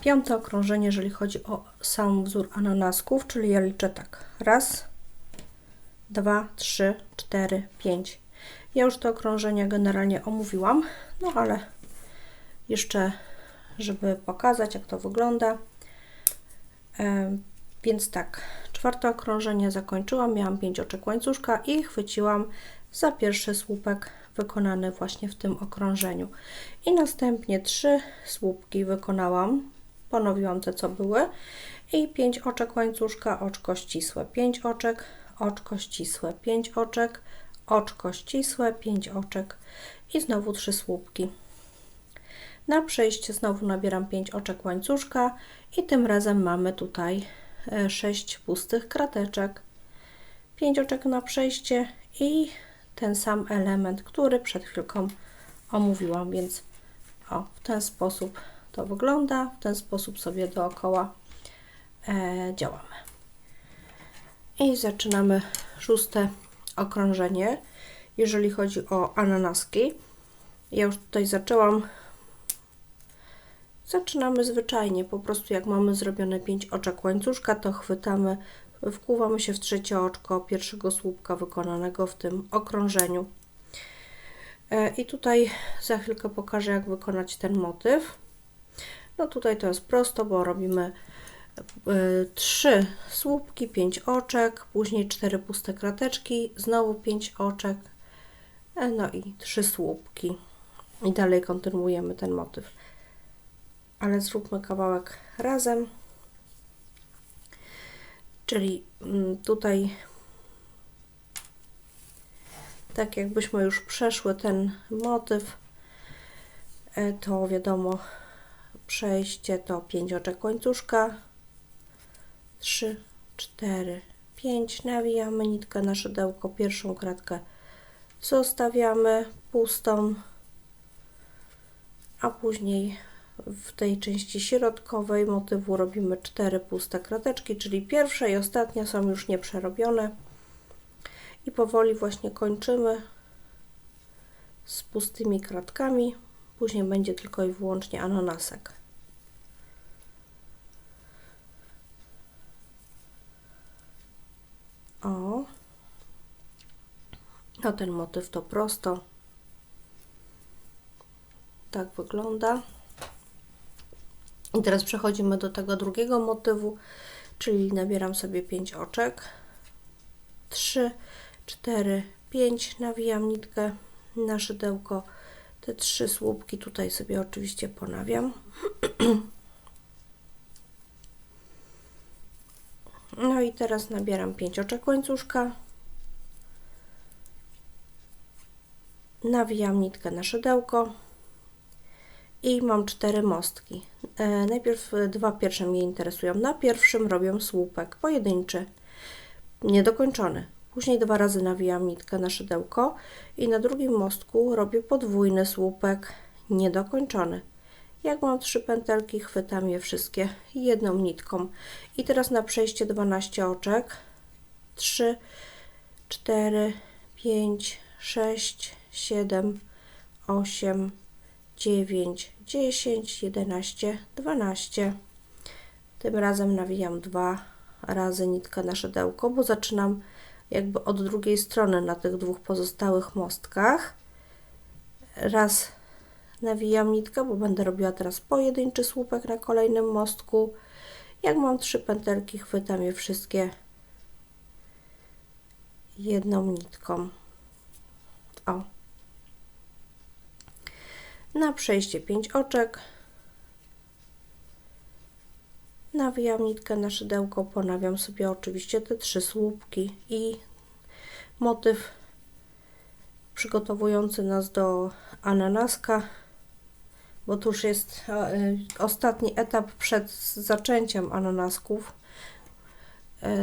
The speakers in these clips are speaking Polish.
Piąte okrążenie, jeżeli chodzi o sam wzór ananasków, czyli ja liczę tak. Raz, dwa, trzy, cztery, pięć. Ja już te okrążenia generalnie omówiłam, no ale jeszcze, żeby pokazać, jak to wygląda. E, więc tak, czwarte okrążenie zakończyłam, miałam pięć oczek łańcuszka i chwyciłam za pierwszy słupek wykonany właśnie w tym okrążeniu. I następnie trzy słupki wykonałam, ponowiłam te co były i pięć oczek łańcuszka, oczko ścisłe, pięć oczek, oczko ścisłe, pięć oczek, oczko ścisłe, pięć oczek i znowu trzy słupki. Na przejście znowu nabieram 5 oczek łańcuszka i tym razem mamy tutaj 6 pustych krateczek. 5 oczek na przejście i ten sam element, który przed chwilką omówiłam, więc o, w ten sposób to wygląda, w ten sposób sobie dookoła e, działamy. I zaczynamy szóste okrążenie, jeżeli chodzi o ananaski. Ja już tutaj zaczęłam Zaczynamy zwyczajnie, po prostu jak mamy zrobione 5 oczek łańcuszka, to chwytamy, wkłuwamy się w trzecie oczko pierwszego słupka wykonanego w tym okrążeniu. E, I tutaj za chwilkę pokażę, jak wykonać ten motyw. No tutaj to jest prosto, bo robimy 3 e, słupki, 5 oczek, później 4 puste krateczki, znowu 5 oczek, e, no i 3 słupki. I dalej kontynuujemy ten motyw ale zróbmy kawałek razem. Czyli mm, tutaj tak jakbyśmy już przeszły ten motyw, e, to wiadomo, przejście to 5 oczek łańcuszka, 3, 4, 5, nawijamy nitkę na szydełko, pierwszą kratkę zostawiamy pustą, a później w tej części środkowej motywu robimy cztery puste krateczki, czyli pierwsza i ostatnia są już nieprzerobione. I powoli właśnie kończymy z pustymi kratkami. Później będzie tylko i wyłącznie ananasek. O. No ten motyw to prosto. Tak wygląda. I teraz przechodzimy do tego drugiego motywu, czyli nabieram sobie 5 oczek. 3, 4, 5, nawijam nitkę na szydełko. Te trzy słupki tutaj sobie oczywiście ponawiam. No teraz nabieram 5 oczek łańcuszka. Nawijam nitkę na szydełko i mam cztery mostki. E, najpierw dwa pierwsze mnie interesują. Na pierwszym robię słupek pojedynczy, niedokończony. Później dwa razy nawijam nitkę na szydełko i na drugim mostku robię podwójny słupek niedokończony. Jak mam trzy pętelki, chwytam je wszystkie jedną nitką. I teraz na przejście 12 oczek. 3, 4, 5, 6, 7, 8, 9, 10, 11, 12. Tym razem nawijam dwa razy nitkę na szydełko, bo zaczynam jakby od drugiej strony na tych dwóch pozostałych mostkach. Raz nawijam nitkę, bo będę robiła teraz pojedynczy słupek na kolejnym mostku. Jak mam trzy pętelki, chwytam je wszystkie jedną nitką. O, na przejście 5 oczek. Nawijam nitkę na szydełko, ponawiam sobie oczywiście te trzy słupki i motyw przygotowujący nas do ananaska, bo to już jest e, ostatni etap przed zaczęciem ananasków e,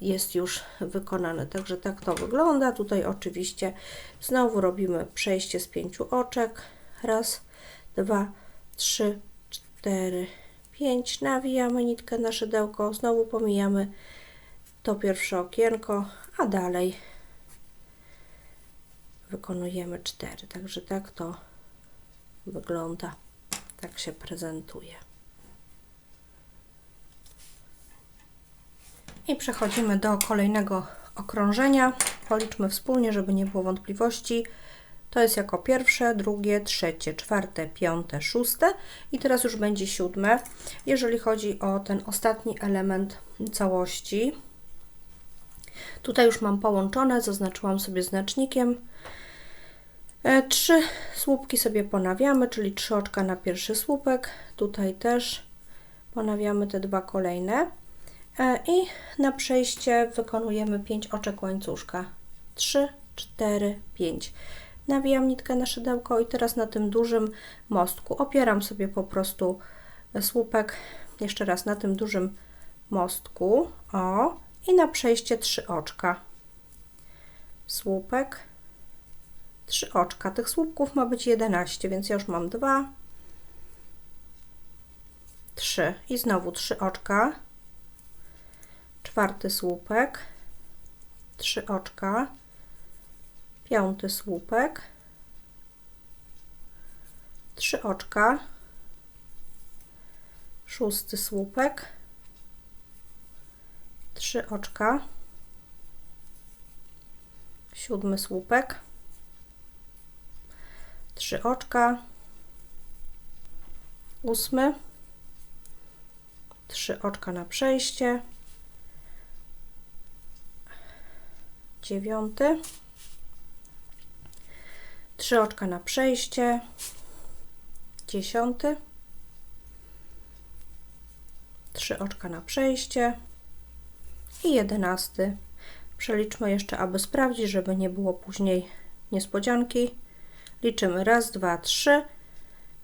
jest już wykonany. Także tak to wygląda. Tutaj oczywiście znowu robimy przejście z pięciu oczek. Raz, dwa, trzy, cztery, pięć. Nawijamy nitkę na szydełko. Znowu pomijamy to pierwsze okienko, a dalej wykonujemy cztery. Także tak to wygląda tak się prezentuje. I przechodzimy do kolejnego okrążenia. Policzmy wspólnie, żeby nie było wątpliwości. To jest jako pierwsze, drugie, trzecie, czwarte, piąte, szóste i teraz już będzie siódme, jeżeli chodzi o ten ostatni element całości. Tutaj już mam połączone, zaznaczyłam sobie znacznikiem. E, trzy słupki sobie ponawiamy, czyli trzy oczka na pierwszy słupek. Tutaj też ponawiamy te dwa kolejne. E, I na przejście wykonujemy 5 oczek łańcuszka. 3, 4, 5. Nawijam nitkę na szydełko i teraz na tym dużym mostku opieram sobie po prostu słupek jeszcze raz na tym dużym mostku. O, i na przejście 3 oczka. Słupek, 3 oczka. Tych słupków ma być 11, więc ja już mam 2, 3 i znowu 3 oczka. Czwarty słupek, trzy oczka, piąty słupek, trzy oczka, szósty słupek, trzy oczka, siódmy słupek, trzy oczka, ósmy, trzy oczka na przejście, dziewiąty, trzy oczka na przejście, dziesiąty, trzy oczka na przejście. I jedenasty. Przeliczmy jeszcze, aby sprawdzić, żeby nie było później niespodzianki. Liczymy raz, dwa, trzy,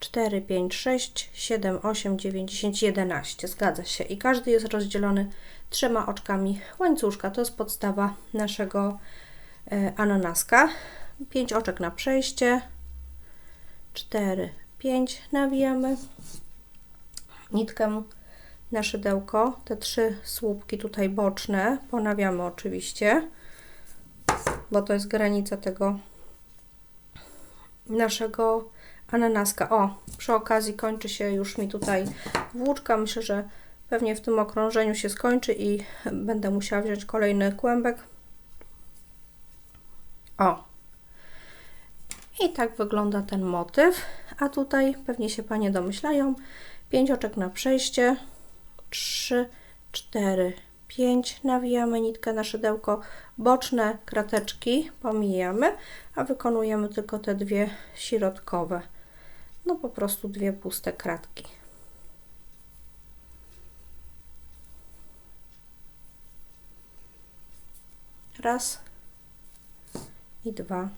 4, 5, 6, 7, 8, 9, 10, 11. Zgadza się. I każdy jest rozdzielony trzema oczkami łańcuszka. To jest podstawa naszego e, ananaska. 5 oczek na przejście. 4, 5 nawijamy. Nitkę na szydełko. Te trzy słupki tutaj boczne ponawiamy oczywiście, bo to jest granica tego naszego ananaska. O, przy okazji kończy się już mi tutaj włóczka. Myślę, że pewnie w tym okrążeniu się skończy i będę musiała wziąć kolejny kłębek. O. I tak wygląda ten motyw. A tutaj pewnie się Panie domyślają. 5 oczek na przejście. 3, 4, 5. Nawijamy nitkę na szydełko. Boczne krateczki pomijamy, a wykonujemy tylko te dwie środkowe no po prostu dwie puste kratki. Raz i dwa.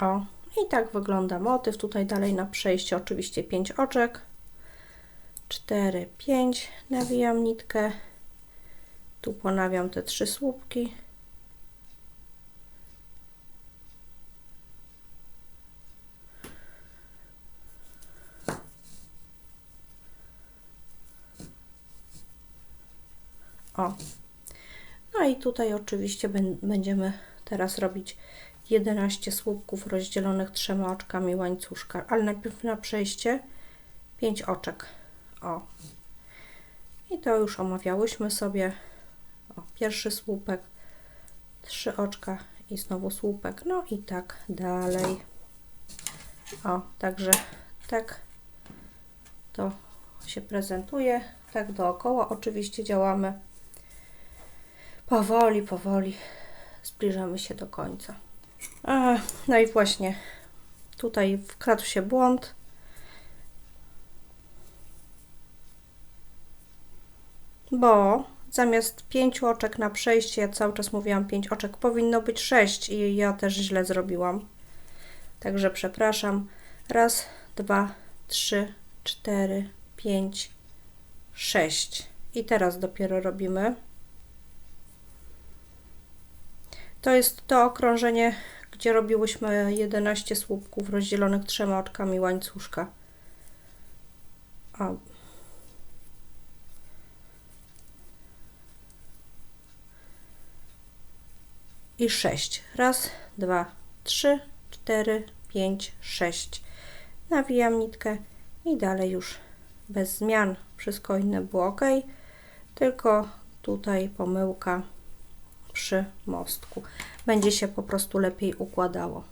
O, i tak wygląda motyw. Tutaj dalej na przejście oczywiście 5 oczek. 4, 5. Nawijam nitkę. Tu ponawiam te trzy słupki. O. No i tutaj oczywiście będziemy teraz robić 11 słupków rozdzielonych trzema oczkami łańcuszka, ale najpierw na przejście 5 oczek. O. I to już omawiałyśmy sobie. O, pierwszy słupek, trzy oczka i znowu słupek. No i tak dalej. O, także tak to się prezentuje. Tak dookoła oczywiście działamy Powoli, powoli zbliżamy się do końca. A, no i właśnie tutaj wkradł się błąd. Bo zamiast pięciu oczek na przejście, ja cały czas mówiłam pięć oczek, powinno być sześć i ja też źle zrobiłam. Także przepraszam. Raz, dwa, trzy, cztery, pięć, sześć. I teraz dopiero robimy To jest to okrążenie, gdzie robiłyśmy 11 słupków rozdzielonych trzema oczkami łańcuszka. O. I 6. Raz, dwa, trzy, cztery, pięć, sześć. Nawijam nitkę i dalej już bez zmian. Wszystko inne było ok. tylko tutaj pomyłka przy mostku. Będzie się po prostu lepiej układało.